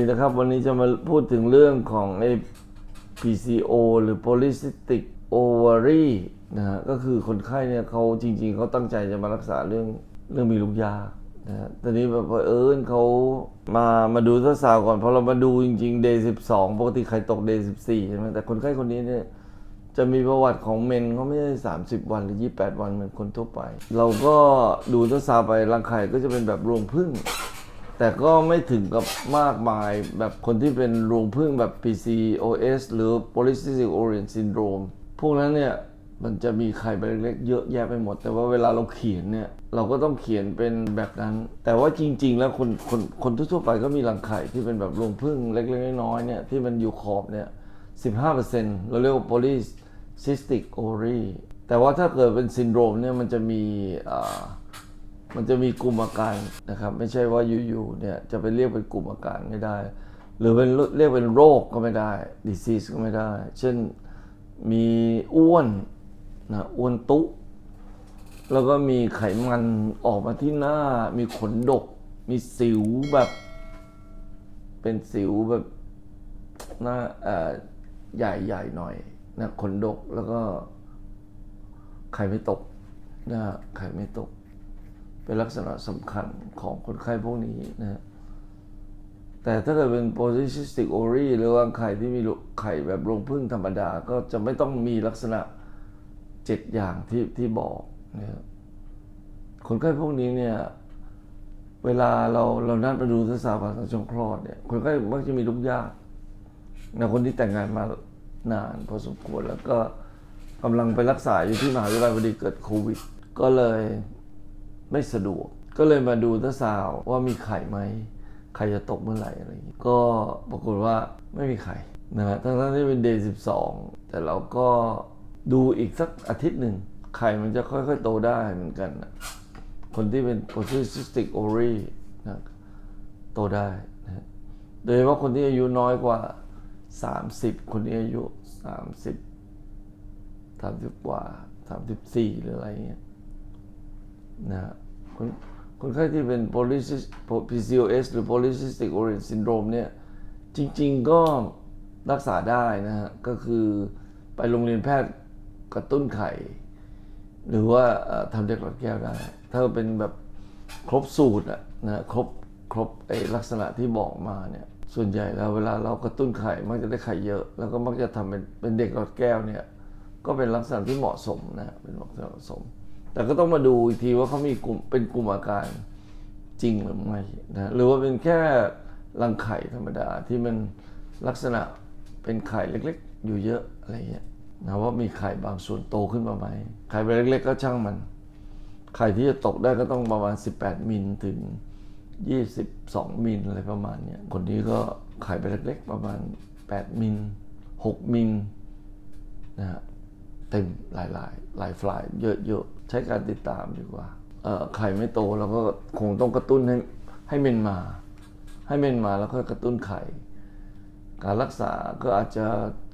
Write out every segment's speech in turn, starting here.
ดีนะครับ วันนี้จะมาพูดถึงเรื่องของไอ้ PCO หรือ polycystic ovary นะฮะก็คือคนไข้เนี่ยเขาจริง ๆ เขาตั้งใจจะมารักษาเรื่องเรื่องมีลูกยากนะฮะตอนนี้แบบเอิญเขามามาดูทัศาวก่อนพอเรามาดูจริงๆ day 12 ปกติใครตก day 14ใช่ไหมแต่คนไข้คนนี้เนี่ยจะมีประวัติของเมนเขาไม่ใช่30 วันหรือ 28 วันเหมือนคนทั่วไป เราก็ดูทัศาวไปรังไข่ก็จะเป็นแบบรวงพึ่ง แต่ก็ไม่ถึงกับมากมายแบบคนที่เป็นรวงพึ่งแบบ PCOS หรือ Polycystic Ovarian Syndrome พวกนั้นเนี่ยมันจะมีไข่ใบเล็กๆเยอะแยะไปหมด แต่ว่าเวลาเราเขียนเนี่ยเราก็ต้องเขียนเป็นแบบนั้น แต่ว่าจริง ๆ แล้วคนคนคนทั่วๆไปก็มีรังไข่ที่เป็นแบบรวงพึ่งเล็กๆน้อยๆเนี่ยที่มันอยู่ขอบเนี่ย15%เราเรียกว่า polycystic ovary แต่ว่าถ้าเกิดเป็นซินโดรมเนี่ยมันจะมีอ่า มันจะมีกลุ่มอาการนะครับ ไม่ใช่ว่าอยู่ๆเนี่ยจะไปเรียกเป็นกลุ่มอาการไม่ได้ หรือเป็นเรียกเป็นโรคก็ไม่ได้ disease ก็ไม่ได้ เช่นมีอ้วนนะอ้วนตุ แล้วก็มีไขมันออกมาที่หน้า มีขนดก มีสิวแบบ เป็นสิวแบบหน้าใหญ่ๆหน่อยนะขนดกแล้วก็ไข่ไม่ตกนะฮะไข่ไม่ตก เป็นลักษณะสำคัญของคนไข้พวกนี้นะฮะแต่ถ้าเกิดเป็น polycystic ovary หรือว่าไข่ที่มีไข่แบบรวงพึ่งธรรมดา ก็จะไม่ต้องมีลักษณะเจ็ดอย่างที่ที่บอกนะครับคนไข้พวกนี้เนี่ย เวลาเราเรานัดมาดูทศนผ่าตัดช่องคลอดเนี่ย คนไข้มักจะมีลูกยากนะคนที่แต่งงานมานานพอสมควรแล้วก็กำลังไปรักษาอยู่ที่มหาวิทยาลัยพอดีเกิดโควิด ก็เลย ไม่สะดวก ก็เลยมาดูทัศาวว่ามีไข่ไหมไข่จะตกเมื่อไหร่อะไรอย่างนี้ก็ปรากฏว่าไม่มีไข่นะฮะทั้งๆที่เป็นเดย์สิบสองแต่เราก็ดูอีกสักอาทิตย์หนึ่งไข่มันจะค่อยๆโตได้เหมือนกันนะคนที่เป็น polycystic ovary นะโตได้นะฮะโดยเฉพาะคนที่อายุน้อยกว่าสามสิบคนนี้อายุสามสิบสามสิบกว่าสามสิบสี่หรืออะไรเงี้ยนะฮะ คนคนไข้ที่เป็น polycystic PCOS หรือ polycystic ovarian syndrome เนี่ยจริง ๆ ก็รักษาได้นะฮะ ก็คือไปโรงเรียนแพทย์กระตุ้นไข่ หรือว่าทำเด็กหลอดแก้วได้ ถ้าเป็นแบบครบสูตรอะนะครบครบไอลักษณะที่บอกมาเนี่ยส่วนใหญ่แล้วเวลาเรากระตุ้นไข่มักจะได้ไข่เยอะ แล้วก็มักจะทำเป็นเป็นเด็กหลอดแก้วเนี่ยก็เป็นลักษณะที่เหมาะสมนะเป็นลักษณะเหมาะสม แต่ก็ต้องมาดูอีกทีว่าเขามีกลุ่มเป็นกลุ่มอาการจริงหรือไม่นะหรือว่าเป็นแค่รังไข่ธรรมดาที่มันลักษณะเป็นไข่เล็กๆ อยู่เยอะอะไรเงี้ยนะว่ามีไข่บางส่วนโตขึ้นมาไหมไข่ใบเล็กๆ ก็ช่างมัน ไข่ที่จะตกได้ก็ต้องประมาณ 18 มิลถึง 22 มิลอะไรประมาณเนี้ยคนนี้ก็ไข่ใบเล็กๆ ประมาณ 8 มิล 6 มิลนะฮะ เต็มหลายๆหลายฟลายเยอะๆ ใช้การติดตามดีกว่าเอ่อไข่ไม่โตเราก็คงต้องกระตุ้นให้ให้เมนมา ให้เมนมาแล้วก็กระตุ้นไข่ การรักษาก็อาจจะ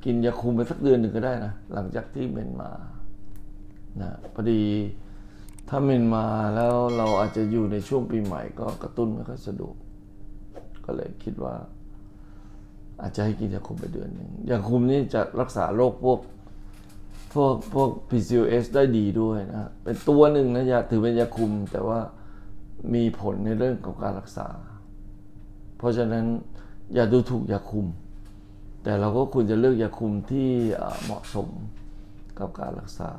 กินยาคุมไปสักเดือนหนึ่งก็ได้นะ หลังจากที่เมนมานะพอดีถ้าเมนมาแล้วเราอาจจะอยู่ในช่วงปีใหม่ก็กระตุ้นไม่ค่อยสะดวก ก็เลยคิดว่า อาจจะให้กินยาคุมไปเดือนหนึ่งยาคุมนี่จะรักษาโรคพวก พวกพวก PCOS ได้ดีด้วยนะเป็นตัวหนึ่งนะยาถือเป็นยาคุมแต่ว่ามีผลในเรื่องของการรักษา เพราะฉะนั้นอย่าดูถูกยาคุม แต่เราก็ควรจะเลือกยาคุมที่เอ่อเหมาะสมกับการรักษา